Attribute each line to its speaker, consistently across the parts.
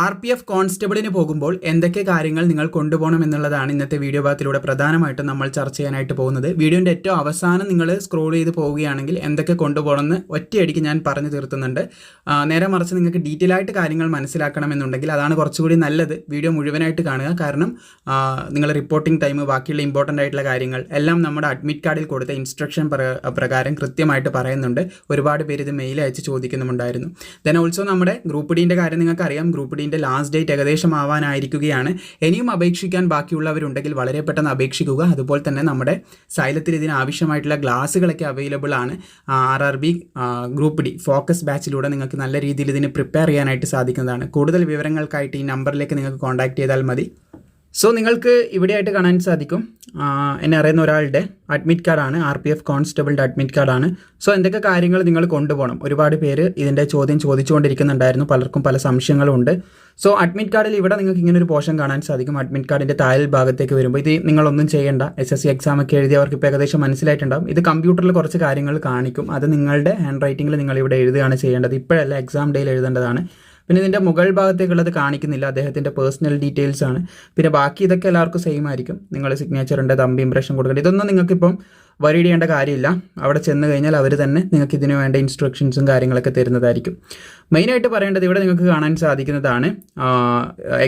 Speaker 1: R P F കോൺസ്റ്റബിളിന് പോകുമ്പോൾ എന്തൊക്കെ കാര്യങ്ങൾ നിങ്ങൾ കൊണ്ടുപോകണം എന്നുള്ളതാണ് ഇന്നത്തെ വീഡിയോ ഭാഗത്തിലൂടെ പ്രധാനമായിട്ടും നമ്മൾ ചർച്ച ചെയ്യാനായിട്ട് പോകുന്നത്. വീഡിയോന്റെ ഏറ്റവും അവസാനം നിങ്ങൾ സ്ക്രോൾ ചെയ്ത് പോവുകയാണെങ്കിൽ എന്തൊക്കെ കൊണ്ടുപോകണമെന്ന് ഒറ്റയടിക്ക് ഞാൻ പറഞ്ഞു തീർത്തുന്നുണ്ട്. നേരെ മറിച്ച് നിങ്ങൾക്ക് ഡീറ്റെയിൽ ആയിട്ട് കാര്യങ്ങൾ മനസ്സിലാക്കണമെന്നുണ്ടെങ്കിൽ അതാണ് കുറച്ചുകൂടി നല്ലത്. വീഡിയോ മുഴുവനായിട്ട് കാണുക. കാരണം നിങ്ങൾ റിപ്പോർട്ടിംഗ് ടൈം ബാക്കിയുള്ള ഇമ്പോർട്ടന്റ് ആയിട്ടുള്ള കാര്യങ്ങൾ എല്ലാം നമ്മുടെ അഡ്മിറ്റ് കാർഡിൽ കൊടുത്ത ഇൻസ്ട്രക്ഷൻ പ്രകാരം കൃത്യമായിട്ട് പറയുന്നുണ്ട്. ഒരുപാട് പേര് ഇത് മെയിൽ അയച്ച് ചോദിക്കുന്നുമുണ്ടായിരുന്നു. ദെൻ ഓൾസോ നമ്മുടെ ഗ്രൂപ്പ് ഡീന്റെ കാര്യം നിങ്ങൾക്ക് അറിയാം ഗ്രൂപ്പ് ഡീന്റെ ലാസ്റ്റ് ഡേറ്റ് ഏകദേശം ആവാനായിരിക്കുകയാണ് ഇനിയും അപേക്ഷിക്കാൻ ബാക്കിയുള്ളവരുണ്ടെങ്കിൽ വളരെ പെട്ടെന്ന് അപേക്ഷിക്കുക. അതുപോലെ തന്നെ നമ്മുടെ സൈലത്തിൽ ഇതിന് ആവശ്യമായിട്ടുള്ള ഗ്ലാസ്സുകളൊക്കെ അവൈലബിൾ ആണ്. R R B group D focus ബാച്ചിലൂടെ നിങ്ങൾക്ക് നല്ല രീതിയിൽ ഇതിന് പ്രിപ്പയർ ചെയ്യാനായിട്ട് സാധിക്കുന്നതാണ്. കൂടുതൽ വിവരങ്ങൾക്കായിട്ട് ഈ നമ്പറിലേക്ക് നിങ്ങൾക്ക് കോൺടാക്ട് ചെയ്താൽ മതി. സോ നിങ്ങൾക്ക് ഇവിടെയായിട്ട് കാണാൻ സാധിക്കും. എന്നെ അറിയുന്ന ഒരാളുടെ അഡ്മിറ്റ് കാർഡാണ് ആർ പി എഫ് കോൺസ്റ്റബിളിന്റെ അഡ്മിറ്റ് കാർഡാണ് സോ എന്തൊക്കെ കാര്യങ്ങൾ നിങ്ങൾ കൊണ്ടുപോകണം? ഒരുപാട് പേര് ഇതിന്റെ ചോദ്യം ചോദിച്ചുകൊണ്ടിരിക്കുന്നുണ്ടായിരുന്നു. പലർക്കും പല സംശയങ്ങളും ഉണ്ട് സോ അഡ്മിറ്റ് കാർഡിൽ ഇവിടെ നിങ്ങൾക്ക് ഇങ്ങനെ ഒരു പോർഷൻ കാണാൻ സാധിക്കും. അഡ്മിറ്റ് കാർഡിന്റെ താഴെ ഭാഗത്തേക്ക് വരുമ്പോൾ ഇത് നിങ്ങളൊന്നും ചെയ്യേണ്ട. എസ് എസ് സി എക്സാം ഒക്കെ എഴുതിയവർക്ക് ഇപ്പോൾ ഏകദേശം മനസ്സിലായിട്ടുണ്ടാകും ഇത് കമ്പ്യൂട്ടറിൽ കുറച്ച് കാര്യങ്ങൾ കാണിക്കും. അത് നിങ്ങളുടെ ഹാൻഡ് റൈറ്റിംഗിൽ നിങ്ങൾ ഇവിടെ എഴുതുകയാണ് ചെയ്യേണ്ടത്. ഇപ്പോഴല്ല എക്സാം ഡേയിൽ എഴുതേണ്ടതാണ്. പിന്നെ ഇതിന്റെ മുകൾ ഭാഗത്തേക്കുള്ളത് കാണിക്കുന്നില്ല. അദ്ദേഹത്തിന്റെ പേഴ്സണൽ ഡീറ്റെയിൽസ് ആണ്. പിന്നെ ബാക്കി ഇതൊക്കെ എല്ലാവർക്കും സെയിം ആയിരിക്കും. നിങ്ങൾ സിഗ്നേച്ചറിന്റെ തമ്പ് ഇംപ്രഷൻ കൊടുക്കേണ്ടത് ഇതൊന്നും നിങ്ങൾക്കിപ്പം വരീഡ് ചെയ്യേണ്ട കാര്യമില്ല. അവിടെ ചെന്ന് കഴിഞ്ഞാൽ അവർ തന്നെ നിങ്ങൾക്ക് ഇതിന് വേണ്ട ഇൻസ്ട്രക്ഷൻസും കാര്യങ്ങളൊക്കെ തരുന്നതായിരിക്കും. മെയിനായിട്ട് പറയേണ്ടത് ഇവിടെ നിങ്ങൾക്ക് കാണാൻ സാധിക്കുന്നതാണ്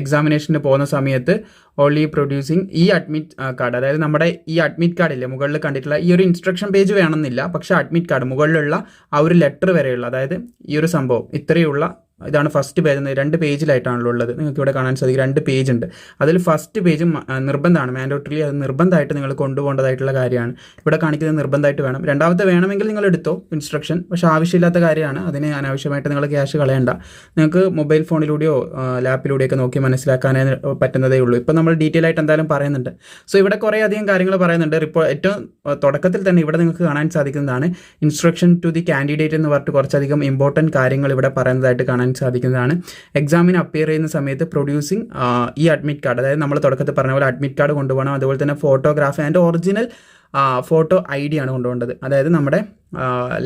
Speaker 1: എക്സാമിനേഷന് പോകുന്ന സമയത്ത് ഓൺലി പ്രൊഡ്യൂസിങ് ഈ അഡ്മിറ്റ് കാർഡ് അതായത് നമ്മുടെ ഈ അഡ്മിറ്റ് കാർഡില്ലേ മുകളിൽ കണ്ടിട്ടുള്ള ഈ ഒരു ഇൻസ്ട്രക്ഷൻ പേജ് വേണമെന്നില്ല. പക്ഷേ അഡ്മിറ്റ് കാർഡ് മുകളിലുള്ള ആ ഒരു ലെറ്റർ വരെയുള്ള അതായത് ഈ ഒരു സംഭവം ഇത്രയുള്ള ഇതാണ് ഫസ്റ്റ് പേജ് എന്ന് രണ്ട് പേജിലായിട്ടാണല്ലോ ഉള്ളത്. നിങ്ങൾക്ക് ഇവിടെ കാണാൻ സാധിക്കും. രണ്ട് പേജ് ഉണ്ട്. അതിൽ ഫസ്റ്റ് പേജ് നിർബന്ധമാണ്. മാൻഡോട്ടറി അത് നിർബന്ധമായിട്ട് നിങ്ങൾ കൊണ്ടുപോകേണ്ടതായിട്ടുള്ള കാര്യമാണ്. ഇവിടെ കാണിക്കുന്നത് നിർബന്ധമായിട്ട് വേണം. രണ്ടാമത്തെ വേണമെങ്കിൽ നിങ്ങൾ എടുത്തോ ഇൻസ്ട്രക്ഷൻ പക്ഷേ ആവശ്യമില്ലാത്ത കാര്യമാണ്. അതിന് അനാവശ്യമായിട്ട് നിങ്ങൾ ക്യാഷ് കളയണ്ട. നിങ്ങൾക്ക് മൊബൈൽ ഫോണിലൂടെയോ ലാപ്പിലൂടെയൊക്കെ നോക്കി മനസ്സിലാക്കാനേ പറ്റുന്നതേ ഉള്ളൂ. ഇപ്പം നമ്മൾ ഡീറ്റെയിൽ ആയിട്ട് എന്തായാലും പറയുന്നുണ്ട്. സോ ഇവിടെ കുറേ അധികം കാര്യങ്ങൾ പറയുന്നുണ്ട്. റിപ്പോ ഏറ്റവും തുടക്കത്തിൽ തന്നെ ഇവിടെ നിങ്ങൾക്ക് കാണാൻ സാധിക്കുന്നതാണ്. ഇൻസ്ട്രക്ഷൻ ടു ദി കാൻഡിഡേറ്റ് എന്ന് പറഞ്ഞിട്ട് കുറച്ചധികം ഇമ്പോർട്ടന്റ് കാര്യങ്ങൾ ഇവിടെ പറയുന്നതായിട്ട് കാണാൻ സാധിക്കുന്നതാണ്. എക്സാമിന് അപ്പിയർ ചെയ്യുന്ന സമയത്ത് പ്രൊഡ്യൂസിങ് ഈ അഡ്മിറ്റ് കാർഡ് അതായത് നമ്മൾ തുടക്കത്തിൽ പറഞ്ഞ പോലെ അഡ്മിറ്റ് കാർഡ് കൊണ്ടുപോകണം. അതുപോലെ തന്നെ photograph and original photo I D ആണ് കൊണ്ടുപോകേണ്ടത്. അതായത് നമ്മുടെ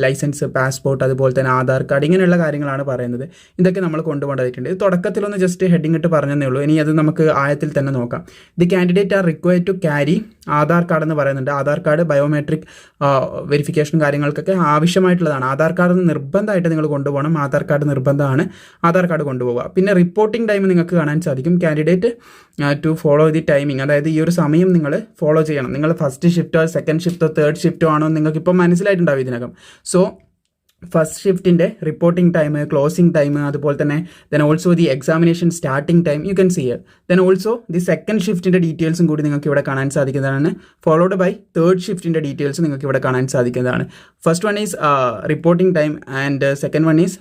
Speaker 1: ലൈസൻസ് പാസ്പോർട്ട് അതുപോലെ തന്നെ ആധാർ കാർഡ് ഇങ്ങനെയുള്ള കാര്യങ്ങളാണ് പറയുന്നത്. ഇതൊക്കെ നമ്മൾ കൊണ്ടുപോകേണ്ടതായിട്ടുണ്ട്. ഇത് തുടക്കത്തിലൊന്ന് ജസ്റ്റ് ഹെഡിങ് ഇട്ട് പറഞ്ഞതേ ഉള്ളൂ. ഇനി അത് നമുക്ക് ആയത്തിൽ തന്നെ നോക്കാം. The candidate are required to carry Aadhaar card എന്ന് പറയുന്നുണ്ട്. ആധാർ കാർഡ് ബയോമെട്രിക് വെരിഫിക്കേഷൻ കാര്യങ്ങൾക്കൊക്കെ ആവശ്യമായിട്ടുള്ളതാണ്. ആധാർ കാർഡ് നിർബന്ധമായിട്ട് നിങ്ങൾ കൊണ്ടുപോകണം. ആധാർ കാർഡ് നിർബന്ധമാണ്. ആധാർ കാർഡ് കൊണ്ടുപോകുക പിന്നെ റിപ്പോർട്ടിംഗ് ടൈം നിങ്ങൾക്ക് കാണാൻ സാധിക്കും. Candidate to follow the timing അതായത് ഈ ഒരു സമയം നിങ്ങൾ ഫോളോ ചെയ്യണം. നിങ്ങൾ ഫസ്റ്റ് ഷിഫ്റ്റോ സെക്കൻഡ് ഷിഫ്റ്റോ തേർഡ് ഷിഫ്റ്റോ ആണോ നിങ്ങൾക്ക് ഇപ്പോൾ മനസ്സിലായിട്ടുണ്ടാവും ഇതിനകം. സോ ഫസ്റ്റ് ഷിഫ്റ്റിന്റെ റിപ്പോർട്ടിംഗ് ടൈം ക്ലോസിംഗ് ടൈം അതുപോലെ തന്നെ then also the examination starting time you can see then also the second ഷിഫ്റ്റിന്റെ ഡീറ്റെയിൽസും കൂടി നിങ്ങൾക്ക് ഇവിടെ കാണാൻ സാധിക്കുന്നതാണ്. ഫോളോഡ് ബൈ തേർഡ് ഷിഫ്റ്റിന്റെ ഡീറ്റെയിൽസ് നിങ്ങൾക്ക് ഇവിടെ കാണാൻ സാധിക്കുന്നതാണ്. First one is reporting time and second one is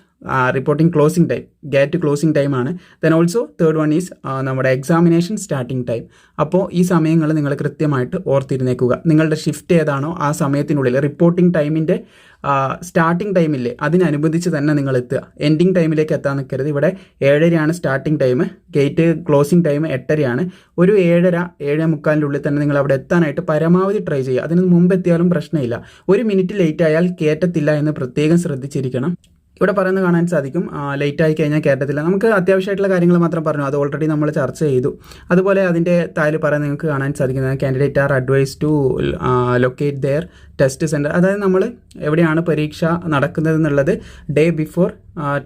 Speaker 1: reporting closing time gate closing time ആണ്. Then also third one is നമ്മുടെ എക്സാമിനേഷൻ സ്റ്റാർട്ടിംഗ് ടൈം അപ്പോൾ ഈ സമയങ്ങൾ നിങ്ങൾ കൃത്യമായിട്ട് ഓർത്തിരുന്നേക്കുക. നിങ്ങളുടെ ഷിഫ്റ്റ് ഏതാണോ ആ സമയത്തിനുള്ളിൽ റിപ്പോർട്ടിംഗ് ടൈമിന്റെ സ്റ്റാർട്ടിംഗ് ടൈമില്ലേ അതിനനുബന്ധിച്ച് തന്നെ നിങ്ങൾ എത്തുക. എൻഡിങ് ടൈമിലേക്ക് എത്താൻ നിൽക്കരുത്. ഇവിടെ ഏഴരയാണ് starting time gate closing time എട്ടരയാണ്. ഒരു ഏഴര ഏഴ് മുക്കാലിന്റെ ഉള്ളിൽ തന്നെ നിങ്ങൾ അവിടെ എത്താനായിട്ട് പരമാവധി ട്രൈ ചെയ്യുക. അതിന് മുമ്പ് എത്തിയാലും പ്രശ്നമില്ല. ഒരു മിനിറ്റ് ലേറ്റ് ആയാൽ കയറ്റത്തില്ല എന്ന് പ്രത്യേകം ശ്രദ്ധിച്ചിരിക്കണം. ഇവിടെ പറയുന്നത് കാണാൻ സാധിക്കും. ലേറ്റ് ആയി കഴിഞ്ഞാൽ കയറ്റത്തില്ല നമുക്ക് അത്യാവശ്യമായിട്ടുള്ള കാര്യങ്ങൾ മാത്രം പറഞ്ഞു. അത് ഓൾറെഡി നമ്മൾ ചർച്ച ചെയ്തു. അതുപോലെ അതിന്റെ താഴെ പറയുന്നത് നിങ്ങൾക്ക് കാണാൻ സാധിക്കുന്നത് candidate are advise to locate their test centre അതായത് നമ്മൾ എവിടെയാണ് പരീക്ഷ നടക്കുന്നത് എന്നുള്ളത് ഡേ ബിഫോർ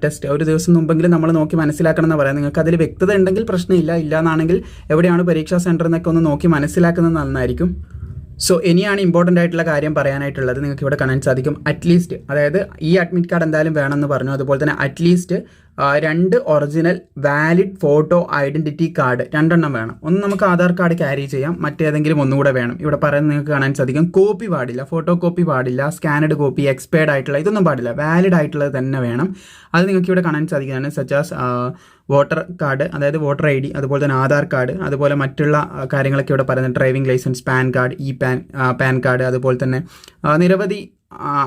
Speaker 1: ടെസ്റ്റ് ഒരു ദിവസം മുമ്പെങ്കിലും നമ്മൾ നോക്കി മനസ്സിലാക്കണം എന്ന് പറയാം നിങ്ങൾക്ക് അതിൽ വ്യക്തത ഉണ്ടെങ്കിൽ പ്രശ്നമില്ല. ഇല്ല എന്നാണെങ്കിൽ എവിടെയാണ് പരീക്ഷാ സെന്റർ എന്നൊക്കെ ഒന്ന് നോക്കി മനസ്സിലാക്കുന്നത് നന്നായിരിക്കും. സോ ഇനിയാണ് ഇമ്പോർട്ടന്റ് ആയിട്ടുള്ള കാര്യം പറയാനായിട്ടുള്ളത്. നിങ്ങൾക്ക് ഇവിടെ കാണാൻ സാധിക്കും. അറ്റ്ലീസ്റ്റ് അതായത് ഈ അഡ്മിറ്റ് കാർഡ് എന്തായാലും വേണമെന്ന് പറഞ്ഞു. അതുപോലെ തന്നെ അറ്റ്ലീസ്റ്റ് രണ്ട് original valid photo identity card രണ്ടെണ്ണം വേണം. ഒന്ന് നമുക്ക് ആധാർ കാർഡ് ക്യാരി ചെയ്യാം. മറ്റേതെങ്കിലും ഒന്നുകൂടെ വേണം. ഇവിടെ പറയുന്നത് നിങ്ങൾക്ക് കാണാൻ സാധിക്കും. കോപ്പി പാടില്ല. ഫോട്ടോ കോപ്പി പാടില്ല. സ്കാനഡ് കോപ്പി എക്സ്പയർഡ് ആയിട്ടുള്ള ഇതൊന്നും പാടില്ല. വാലിഡ് ആയിട്ടുള്ളത് തന്നെ വേണം. അത് നിങ്ങൾക്ക് ഇവിടെ കാണാൻ സാധിക്കുന്നതാണ് സജാസ് വോട്ടർ കാർഡ് അതായത് വോട്ടർ ഐ ഡി അതുപോലെ തന്നെ ആധാർ കാർഡ് അതുപോലെ മറ്റുള്ള കാര്യങ്ങളൊക്കെ ഇവിടെ പറയുന്നത് driving licence PAN card e PAN PAN card അതുപോലെ തന്നെ നിരവധി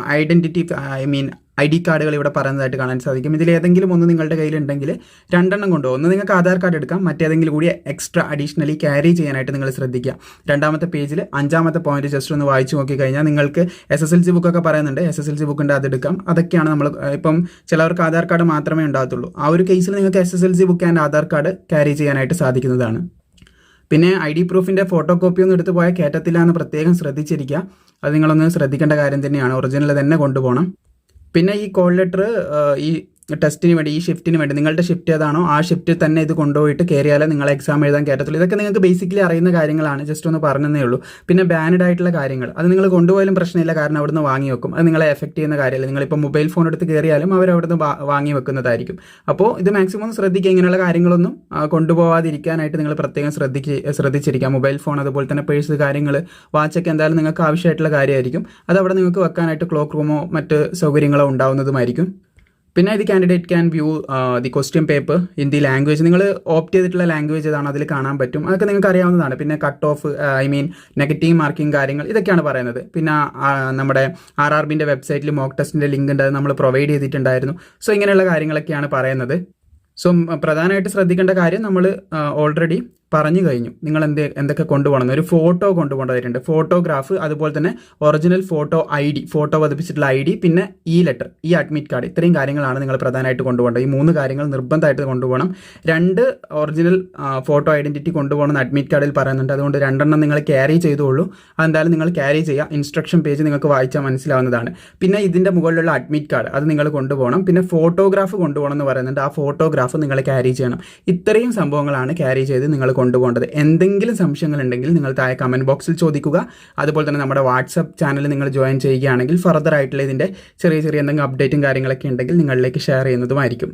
Speaker 1: identity I mean I D കാർഡുകൾ ഇവിടെ പറയുന്നതായിട്ട് കാണാൻ സാധിക്കും. ഇതിൽ ഏതെങ്കിലും ഒന്ന് നിങ്ങളുടെ കയ്യിലുണ്ടെങ്കിൽ രണ്ടെണ്ണം കൊണ്ടുപോകും. ഒന്ന് നിങ്ങൾക്ക് ആധാർ കാർഡ് എടുക്കാം. മറ്റേതെങ്കിലും കൂടി എക്സ്ട്രാ അഡീഷണലി ക്യാരി ചെയ്യാനായിട്ട് നിങ്ങൾ ശ്രദ്ധിക്കുക. രണ്ടാമത്തെ പേജിൽ അഞ്ചാമത്തെ പോയിന്റ് ജസ്റ്റ് ഒന്ന് വായിച്ചു നോക്കി കഴിഞ്ഞാൽ നിങ്ങൾക്ക് എസ് എസ് എൽ സി ബുക്കൊക്കെ പറയുന്നുണ്ട്. എസ് എസ് എൽ സി ബുക്കിന്റെ അതെടുക്കാം അതൊക്കെയാണ് നമ്മൾ ഇപ്പം ചിലവർക്ക് ആധാർ കാർഡ് മാത്രമേ ഉണ്ടാകത്തുള്ളൂ. ആ ഒരു കേസിൽ നിങ്ങൾക്ക് S S L C book and Aadhaar card carry ചെയ്യാനായിട്ട് സാധിക്കുന്നതാണ്. പിന്നെ ഐ ഡി പ്രൂഫിന്റെ ഫോട്ടോ കോപ്പി ഒന്നും എടുത്ത് പോയാൽ കയറ്റത്തില്ല എന്ന് പ്രത്യേകം ശ്രദ്ധിച്ചിരിക്കുക. അത് നിങ്ങളൊന്ന് ശ്രദ്ധിക്കേണ്ട കാര്യം തന്നെയാണ്. ഒറിജിനൽ തന്നെ കൊണ്ടുപോകണം. പിന്നെ ഈ കോൾ ലെറ്റർ ഈ ടെസ്റ്റിന് വേണ്ടി ഈ ഷിഫ്റ്റിന് വേണ്ടി നിങ്ങളുടെ ഷിഫ്റ്റ് ഏതാണോ ആ ഷിഫ്റ്റിൽ തന്നെ ഇത് കൊണ്ടുപോയിട്ട് കയറിയാലേ നിങ്ങൾ എക്സാം എഴുതാൻ കയറ്റത്തുള്ളൂ. ഇതൊക്കെ നിങ്ങൾക്ക് ബേസിക്കലി അറിയുന്ന കാര്യങ്ങളാണ്. ജസ്റ്റ് ഒന്ന് പറഞ്ഞതേ ഉള്ളൂ. പിന്നെ ബാനഡ് ആയിട്ടുള്ള കാര്യങ്ങൾ. അത് നിങ്ങൾ കൊണ്ടുപോയാലും പ്രശ്നമില്ല. കാരണം അവിടുന്ന് വാങ്ങി വെക്കും. അത് നിങ്ങളെ എഫക്റ്റ് ചെയ്യുന്ന കാര്യമല്ല? നിങ്ങളിപ്പോൾ മൊബൈൽ ഫോൺ എടുത്ത് കയറിയാലും അവർ അവിടുന്ന് വാങ്ങി വെക്കുന്നതായിരിക്കും. അപ്പോൾ ഇത് മാക്സിമം ശ്രദ്ധിക്കുക. ഇങ്ങനെയുള്ള കാര്യങ്ങളൊന്നും കൊണ്ടുപോകാതിരിക്കാനായിട്ട് നിങ്ങൾ പ്രത്യേകം ശ്രദ്ധിക്ക് ശ്രദ്ധിച്ചിരിക്കുക. മൊബൈൽ ഫോൺ അതുപോലെ തന്നെ പേഴ്സ് കാര്യങ്ങൾ വാച്ചൊക്കെ എന്തായാലും നിങ്ങൾക്ക് ആവശ്യമായിട്ടുള്ള കാര്യമായിരിക്കും. അത് അവിടെ നിങ്ങൾക്ക് വെക്കാനായിട്ട് ക്ലോക്ക് റൂമോ മറ്റ് സൗകര്യങ്ങളോ ഉണ്ടാവുന്നതുമായിരിക്കും. പിന്നെ ഇത് candidate can view the question paper in the language നിങ്ങൾ ഓപ്റ്റ് ചെയ്തിട്ടുള്ള ലാംഗ്വേജ് ഏതാണ് അതിൽ കാണാൻ പറ്റും? അതൊക്കെ നിങ്ങൾക്ക് അറിയാവുന്നതാണ്. പിന്നെ cut off I mean negative marking കാര്യങ്ങൾ ഇതൊക്കെയാണ് പറയുന്നത്. പിന്നെ നമ്മുടെ ആർ ആർ ബിന്റെ വെബ്സൈറ്റിൽ മോക്ക് ടെസ്റ്റിന്റെ ലിങ്ക് ഉണ്ട്. അത് നമ്മൾ പ്രൊവൈഡ് ചെയ്തിട്ടുണ്ടായിരുന്നു. സോ ഇങ്ങനെയുള്ള കാര്യങ്ങളൊക്കെയാണ് പറയുന്നത്. സോ പ്രധാനമായിട്ട് ശ്രദ്ധിക്കേണ്ട കാര്യം നമ്മൾ ഓൾറെഡി പറഞ്ഞു കഴിഞ്ഞു. നിങ്ങൾ എന്ത് എന്തൊക്കെ കൊണ്ടുപോകണം? ഒരു ഫോട്ടോ കൊണ്ടുപോകേണ്ടതായിട്ടുണ്ട്. ഫോട്ടോഗ്രാഫ് അതുപോലെ തന്നെ original photo I D photo പതിപ്പിച്ചിട്ടുള്ള I D പിന്നെ ഈ ലെറ്റർ ഈ അഡ്മിറ്റ് കാർഡ്. ഇത്രയും കാര്യങ്ങളാണ് നിങ്ങൾ പ്രധാനമായിട്ട് കൊണ്ടുപോകേണ്ടത്. ഈ മൂന്ന് കാര്യങ്ങൾ നിർബന്ധമായിട്ട് കൊണ്ടുപോകണം. രണ്ട് ഒറിജിനൽ ഫോട്ടോ ഐഡന്റിറ്റി കൊണ്ടുപോകണം അഡ്മിറ്റ് കാർഡിൽ പറയുന്നുണ്ട്. അതുകൊണ്ട് രണ്ടെണ്ണം നിങ്ങൾ ക്യാരി ചെയ്തോളൂ. അതെന്തായാലും നിങ്ങൾ ക്യാരി ചെയ്യുക. ഇൻസ്ട്രക്ഷൻ പേജ് നിങ്ങൾക്ക് വായിച്ചാൽ മനസ്സിലാവുന്നതാണ്. പിന്നെ ഇതിന്റെ മുകളിലുള്ള അഡ്മിറ്റ് കാർഡ് അത് നിങ്ങൾ കൊണ്ടുപോകണം. പിന്നെ ഫോട്ടോഗ്രാഫ് കൊണ്ടുപോകണം എന്ന് പറയുന്നുണ്ട്. ആ ഫോട്ടോഗ്രാഫ് നിങ്ങൾ ക്യാരി ചെയ്യണം. ഇത്രയും സംഭവങ്ങളാണ് ക്യാരി ചെയ്ത് നിങ്ങൾ കൊണ്ടുപോകേണ്ടത്. എന്തെങ്കിലും സംശയങ്ങൾ ഉണ്ടെങ്കിൽ നിങ്ങൾ താഴെ കമന്റ് ബോക്സിൽ ചോദിക്കുക. അതുപോലെ തന്നെ നമ്മുടെ വാട്സപ്പ് ചാനൽ നിങ്ങൾ ജോയിൻ ചെയ്യുകയാണെങ്കിൽ ഫർദർ ആയിട്ടുള്ള ഇതിന്റെ ചെറിയ ചെറിയ എന്തെങ്കിലും അപ്ഡേറ്റും കാര്യങ്ങളൊക്കെ ഉണ്ടെങ്കിൽ നിങ്ങളിലേക്ക് ഷെയർ ചെയ്യുന്നതുമായിരിക്കും.